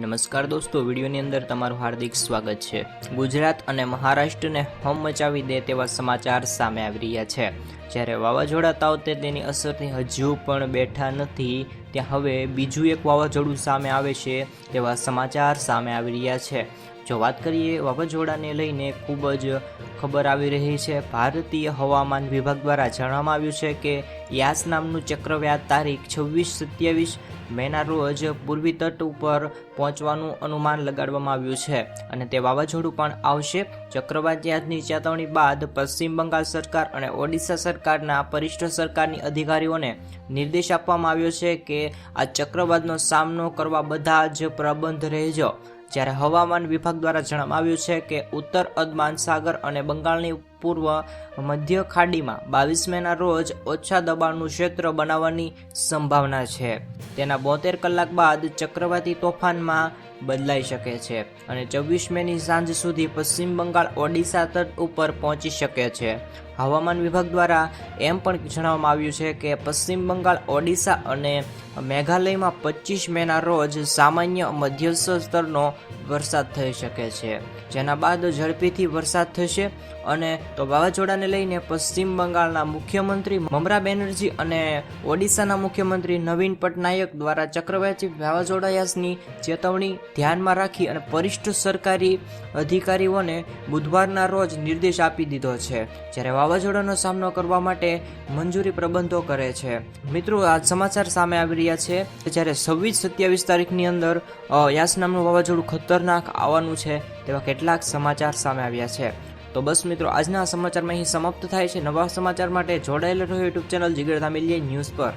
નમસ્કાર દોસ્તો, વિડીયોની અંદર તમારું હાર્દિક સ્વાગત છે. ગુજરાત અને મહારાષ્ટ્રને હમ મચાવી દે તેવા સમાચાર સામે આવી રહ્યા છે. જ્યારે વાવાઝોડા તાવતે તેની અસરથી હજુ પણ બેઠા નથી, ત્યાં હવે બીજું એક વાવાઝોડું સામે આવે છે તેવા સમાચાર સામે આવી રહ્યા છે. જો વાત કરીએ વાવાઝોડાને લઈને ખૂબ જ ખબર આવી રહી છે. ભારતીય હવામાન વિભાગ દ્વારા જણાવવામાં આવ્યું છે કે યાસ નામનું ચક્રવ્યાત તારીખ છવ્વીસ સત્યાવીસ મેના રોજ પૂર્વી તટ ઉપર પહોંચવાનું અનુમાન લગાડવામાં આવ્યું છે અને તે વાવાઝોડું પણ આવશે. ચક્રવાત યાદની ચેતવણી બાદ પશ્ચિમ બંગાળ સરકાર અને ઓડિશા સરકારના પરિષ્ઠ સરકારની અધિકારીઓને નિર્દેશ આપવામાં આવ્યો છે કે આ ચક્રવાતનો સામનો કરવા બધા જ પ્રબંધ રહેજો. જ્યારે હવામાન વિભાગ દ્વારા જણાવવામાં આવ્યું છે કે ઉત્તર અદમાન સાગર અને બંગાળની પૂર્વ મધ્ય ખાડીમાં બાવીસ મેના રોજ ઓછા દબાણનું ક્ષેત્ર બનાવવાની સંભાવના છે. તેના બોતેર કલાક બાદ ચક્રવાતી તોફાનમાં બદલાઈ શકે છે અને છવ્વીસ મેની સાંજ સુધી પશ્ચિમ બંગાળ ઓડિશા તટ ઉપર પહોંચી શકે છે. હવામાન વિભાગ દ્વારા એમ પણ જણાવવામાં આવ્યું છે કે પશ્ચિમ બંગાળ, ઓડિશા અને મેઘાલયમાં પચીસ મેના રોજ સામાન્ય મધ્યસ્થ સ્તરનો વરસાદ થઈ શકે છે. જેના બાદ ઝડપીથી વરસાદ થશે અને તો વાવાઝોડાને લઈને પશ્ચિમ બંગાળના મુખ્યમંત્રી મમરા બેનર્જી અને ઓડિશાના મુખ્યમંત્રી નવીન પટનાયક દ્વારા ચક્રવાતી વાવાઝોડાયાસની ચેતવણી ધ્યાનમાં રાખી અને પરિષ્ઠ સરકારી અધિકારીઓને બુધવારના રોજ નિર્દેશ આપી દીધો છે. જ્યારે વાવાઝોડાનો સામનો કરવા માટે મંજૂરી પ્રબંધો કરે છે. મિત્રો, આ સમાચાર સામે આવી રહ્યા છે જ્યારે છવ્વીસ સત્યાવીસ તારીખની અંદર યાસ નામનું વાવાઝોડું ખતરનાક આવવાનું છે તેવા કેટલાક સમાચાર સામે આવ્યા છે. તો બસ મિત્રો, આજના સમાચારમાં અહીં સમાપ્ત થાય છે. નવા સમાચાર માટે જોડાયેલા રહ્યો YouTube channel Jigar Dhamiliya news પર.